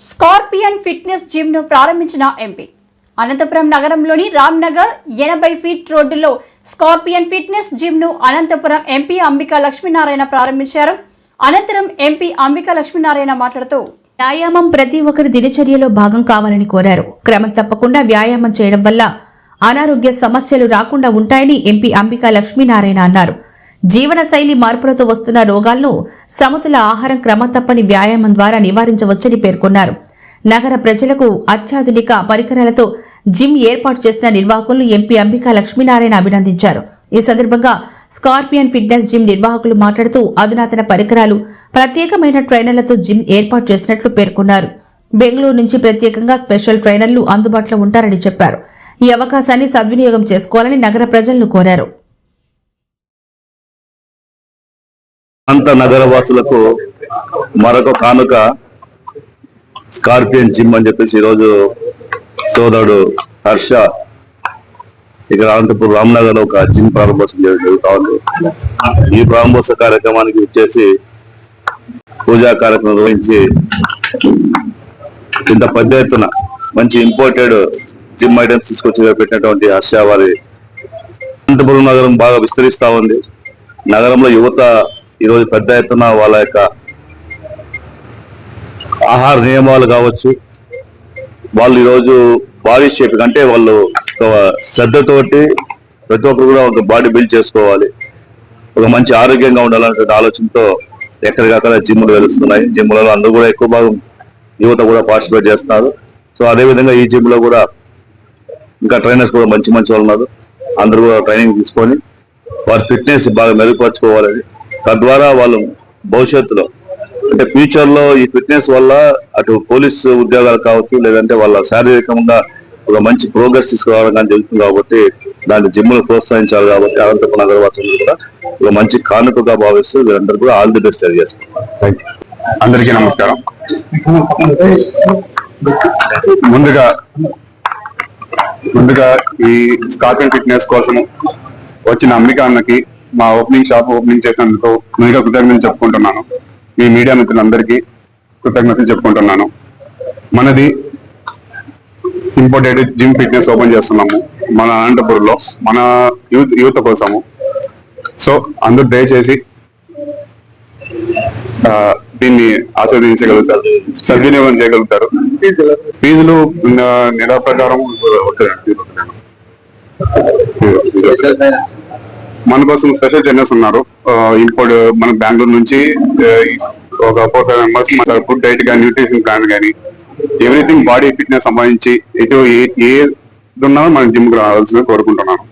Scorpion fitness జిమ్ను ప్రారంభించిన MP. Anantapuram నగరంలోని రామ్నగర్ ఎనభై ఫీట్ రోడ్డులో స్కార్పియన్ ఫిట్నెస్ జిమ్ను అనంతపురం ఎంపీ అంబికా లక్ష్మీనారాయణ ప్రారంభించారు. అనంతరం ఎంపీ అంబికా లక్ష్మీనారాయణ మాట్లాడుతూ వ్యాయామం ప్రతి ఒక్కరి దినచర్యలో భాగం కావాలని కోరారు. క్రమం తప్పకుండా వ్యాయామం చేయడం వల్ల అనారోగ్య సమస్యలు రాకుండా ఉంటాయని ఎంపీ అంబికా లక్ష్మీనారాయణ అన్నారు. జీవనశైలి మార్పులతో వస్తున్న రోగాలను సమతుల ఆహారం క్రమం తప్పని వ్యాయామం ద్వారా నివారించవచ్చని పేర్కొన్నారు. నగర ప్రజలకు అత్యాధునిక పరికరాలతో జిమ్ ఏర్పాటు చేసిన నిర్వాహకులను ఎంపీ అంబికా లక్ష్మీనారాయణ అభినందించారు. ఈ సందర్భంగా స్కార్పియన్ ఫిట్నెస్ జిమ్ నిర్వాహకులు మాట్లాడుతూ అధునాతన పరికరాలు ప్రత్యేకమైన ట్రైనర్లతో జిమ్ ఏర్పాటు చేసినట్లు పేర్కొన్నారు. బెంగళూరు నుంచి ప్రత్యేకంగా స్పెషల్ ట్రైనర్లు అందుబాటులో ఉంటారని చెప్పారు. ఈ అవకాశాన్ని సద్వినియోగం చేసుకోవాలని నగర ప్రజలను కోరారు. అంత నగరవాసులకు మరొక కానుక స్కార్పియన్ జిమ్ అని చెప్పేసి ఈరోజు సోదరుడు హర్ష ఇక్కడ అనంతపురం రామ్నగర్లో ఒక జిమ్ ప్రారంభోత్సవం చేయడం జరుగుతా ఉంది. ఈ ప్రారంభోత్సవ కార్యక్రమానికి వచ్చేసి పూజా కార్యక్రమం నిర్వహించి ఇంత పెద్ద ఎత్తున మంచి ఇంపోర్టెడ్ జిమ్ ఐటమ్స్ తీసుకొచ్చి పెట్టినటువంటి హర్ష వారి అనంతపురం నగరం బాగా విస్తరిస్తా ఉంది. నగరంలో యువత ఈరోజు పెద్ద ఎత్తున వాళ్ళ యొక్క ఆహార నియమాలు కావచ్చు వాళ్ళు ఈరోజు బాడీ షేప్ అంటే వాళ్ళు ఒక శ్రద్ధతోటి ప్రతి ఒక్కరు కూడా ఒక బాడీ బిల్డ్ చేసుకోవాలి. ఒక మంచి ఆరోగ్యంగా ఉండాలనే ఆలోచనతో ఎక్కడికక్కడ జిమ్లు వెలుస్తున్నాయి. జిమ్లలో అందరూ కూడా ఎక్కువ భాగం యువత కూడా పార్టిసిపేట్ చేస్తున్నారు. సో అదే విధంగా ఈ జిమ్లో కూడా ఇంకా ట్రైనర్స్ కూడా మంచి మంచి వాళ్ళు ఉన్నారు. అందరూ కూడా ట్రైనింగ్ తీసుకొని వారి ఫిట్నెస్ బాగా మెరుగుపరచుకోవాలని తద్వారా వాళ్ళు భవిష్యత్తులో అంటే ఫ్యూచర్లో ఈ ఫిట్నెస్ వల్ల అటు పోలీస్ ఉద్యోగాలు కావచ్చు లేదంటే వాళ్ళ శారీరకంగా ఒక మంచి ప్రోగ్రెస్ తీసుకురావడం కానీ జరుగుతుంది కాబట్టి దాన్ని జిమ్ను ప్రోత్సహించాలి కాబట్టి అనంతపురం నగరవాసులు కూడా ఒక మంచి కానుకగా భావిస్తూ వీరందరూ కూడా ఆల్ ది బెస్ట్ తెలియజేస్తున్నారు అందరికీ నమస్కారం. ముందుగా ముందుగా ఈ స్కార్పియన్ ఫిట్నెస్ కోసం వచ్చిన అంబిక అన్నకి మా ఓపెనింగ్ షాప్ ఓపెనింగ్ చేసినందుకు ముందుగా కృతజ్ఞతలు చెప్పుకుంటున్నాను. మీ మీడియా మిత్రులందరికీ కృతజ్ఞతలు చెప్పుకుంటున్నాను. మనది ఇంపోర్టెడ్ జిమ్ ఫిట్నెస్ ఓపెన్ చేస్తున్నాము. మన అనంతపురంలో మన యూత్ యూత్ కోసము. సో అందరూ దయచేసి దీన్ని ఆస్వాదించగలుగుతారు. సద్వినియోగం చేయగలుగుతారు. ఫీజులు ఆ, నెల ప్రకారం మన కోసం స్పెషల్ జర్నల్స్ ఉన్నారు. ఇంపోర్ట్ మన బెంగళూరు నుంచి ఒక four five members food diet కానీ న్యూట్రిషన్ ప్లాన్ కానీ ఎవ్రీథింగ్ బాడీ ఫిట్నెస్ సంబంధించి ఎటు ఏ ఏ ఉన్నా మన జిమ్ రావాల్సిందిగా కోరుకుంటున్నాను.